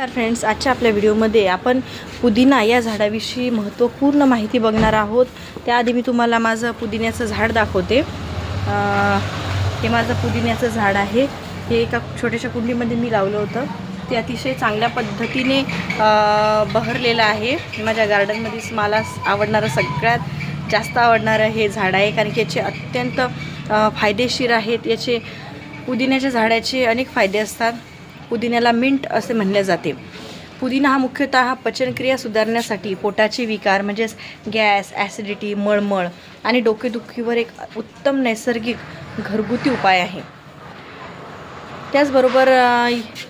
नमस्कार फ्रेंड्स आजच्या आपल्या व्हिडिओमध्ये आपण पुदिना या झाडाविषयी महत्त्वपूर्ण माहिती बघणार आहोत. त्याआधी मी तुम्हाला माझं पुदिन्याचं झाड दाखवते. हे माझं पुदिन्याचं झाड आहे. हे एका छोट्याशा कुंडीमध्ये मी लावलं होतं. ते अतिशय चांगल्या पद्धतीने बहरलेलं आहे. माझ्या गार्डनमध्येच मला आवडणारं सगळ्यात जास्त आवडणारं हे झाड आहे. कारण की याचे अत्यंत फायदेशीर आहेत. याचे पुदिन्याच्या झाडाचे अनेक फायदे असतात. पुदिन्याला मिंट असे म्हणले जाते. पुदिना हा मुख्यतः पचनक्रिया सुधारण्यासाठी पोटाचे विकार म्हणजेच गॅस ॲसिडिटी मळमळ आणि डोकेदुखीवर एक उत्तम नैसर्गिक घरगुती उपाय आहे. त्याचबरोबर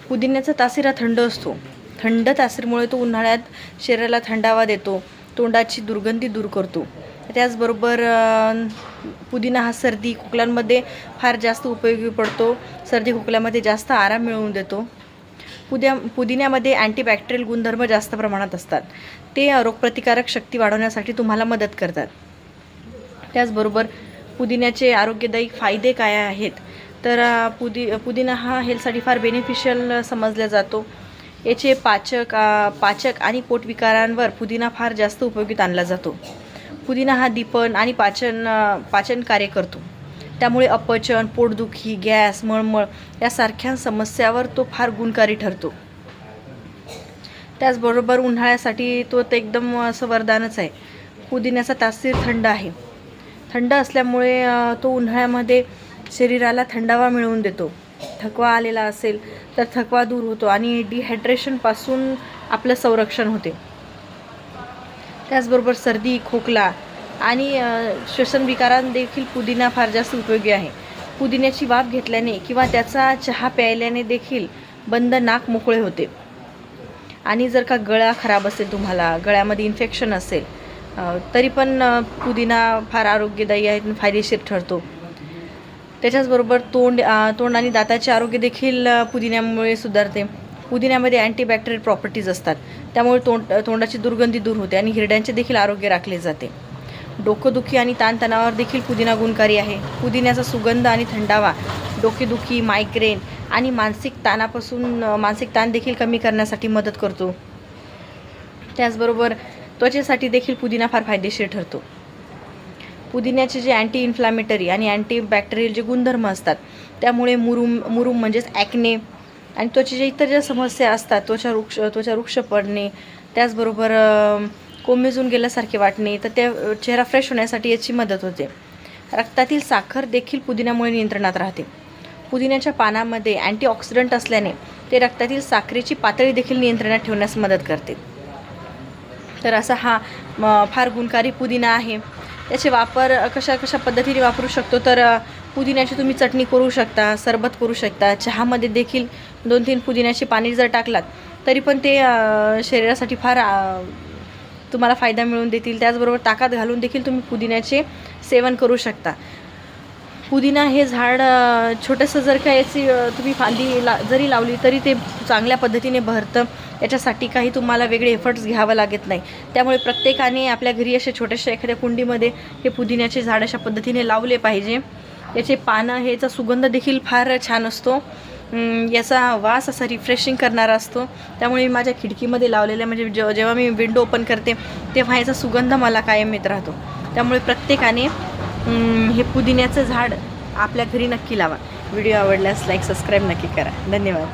पुदिन्याचा तासीर हा थंड असतो. थंड तासीरमुळे तो उन्हाळ्यात शरीराला थंडावा देतो तोंडाची दुर्गंधी दूर करतो. त्याचबरोबर पुदिना हा सर्दी खोकल्यांमध्ये फार जास्त उपयोगी पडतो. सर्दी खोकल्यामध्ये जास्त आराम मिळवून देतो. पुद्या पुदिन्यामध्ये अँटीबॅक्टेरियल गुणधर्म जास्त प्रमाणात असतात. ते रोगप्रतिकारक शक्ती वाढवण्यासाठी तुम्हाला मदत करतात. त्याचबरोबर पुदिन्याचे आरोग्यदायी फायदे काय आहेत? तर पुदि पुदिना हा हेल्थसाठी फार बेनिफिशियल समजला जातो. याचे पाचक पाचक आणि पोटविकारांवर पुदिना फार जास्त उपयोगीत आणला जातो. पुदिना हा दीपन आणि पाचन पाचन कार्य करतो. त्यामुळे अपचन पोटदुखी गॅस मळमळ यासारख्या समस्यावर तो फार गुणकारी ठरतो. त्याचबरोबर उन्हाळ्यासाठी तो तर एकदम असं वरदानच आहे. पुदिन्याचा तासीर थंड आहे. थंड असल्यामुळे तो उन्हाळ्यामध्ये शरीराला थंडावा मिळवून देतो. थकवा आलेला असेल तर थकवा दूर होतो आणि डिहायड्रेशनपासून आपलं संरक्षण होते. त्याचबरोबर सर्दी खोकला आणि श्वसनविकारांदेखील देखील पुदिना फार जास्त उपयोगी आहे. पुदिन्याची वाफ घेतल्याने किंवा त्याचा चहा प्यायल्याने देखील बंद नाक मोकळे होते. आणि जर का गळा खराब असेल तुम्हाला गळ्यामध्ये इन्फेक्शन असेल तरी पण पुदिना फार आरोग्यदायी आहे फायदेशीर ठरतो. त्याच्याचबरोबर तोंड तोंड आणि दाताचे आरोग्य देखील पुदिन्यामुळे सुधारते. पुदिन्यामध्ये अँटीबॅक्टेरियल प्रॉपर्टीज असतात. त्यामुळे तोंड तोंडाची दुर्गंधी दूर होते आणि हिरड्यांचे देखील आरोग्य राखले जाते. डोकंदुखी आणि ताणतणावावर देखील पुदिना गुणकारी आहे. पुदिन्याचा सुगंध आणि थंडावा डोकेदुखी मायग्रेन आणि मानसिक ताणापासून मानसिक ताण देखील कमी करण्यासाठी मदत करतो. त्याचबरोबर त्वचेसाठी देखील पुदिना फार फायदेशीर ठरतो. पुदिन्याचे जे अँटी इन्फ्लॅमेटरी आणि अँटीबॅक्टेरियल जे गुणधर्म असतात त्यामुळे मुरुम मुरुम म्हणजेच ॲक्ने आणि त्वचेच्या इतर ज्या समस्या असतात त्वचा वृक्ष त्वचा वृक्ष पडणे त्याचबरोबर कोमेजून गेल्यासारखे वाटणे तर त्या चेहरा फ्रेश होण्यासाठी याची मदत होते. रक्तातील साखर देखील पुदिन्यामुळे नियंत्रणात राहते. पुदिन्याच्या पानामध्ये अँटीऑक्सिडंट असल्याने ते रक्तातील साखरेची पातळी देखील नियंत्रणात ठेवण्यास मदत करते. तर असा हा म, फार गुणकारी पुदिना आहे. त्याचे वापर कशा कशा पद्धतीने वापरू शकतो? तर पुदिन्याची तुम्ही चटणी करू शकता सरबत करू शकता. चहामध्ये देखील दोन तीन पुदिन्याची पाणी जर टाकलात तरी पण ते शरीरासाठी फार तुम्हाला फायदा मिळवून देतील. त्याचबरोबर ताकात घालून देखील तुम्ही पुदिन्याचे सेवन करू शकता. पुदिना हे झाड छोटंसं जर का याची तुम्ही फांदी ला जरी लावली तरी ते चांगल्या पद्धतीने भरतं. याच्यासाठी काही तुम्हाला वेगळे एफर्ट्स घ्यावं लागत नाही. त्यामुळे प्रत्येकाने आपल्या घरी असे छोट्याशा एखाद्या कुंडीमध्ये हे पुदिन्याचे झाड अशा पद्धतीने लावले पाहिजे. याचे पानं ह्याचा सुगंध देखील फार छान असतो. याचा वास असा रिफ्रेशिंग करणारा असतो. त्यामुळे मी माझ्या खिडकीमध्ये लावलेल्या म्हणजे जेव्हा जेव्हा मी विंडो ओपन करते तेव्हा याचा सुगंध मला कायम येत राहतो. त्यामुळे प्रत्येकाने हे पुदिन्याचं झाड आपल्या घरी नक्की लावा. व्हिडिओ आवडल्यास लाईक सबस्क्राईब नक्की करा. धन्यवाद.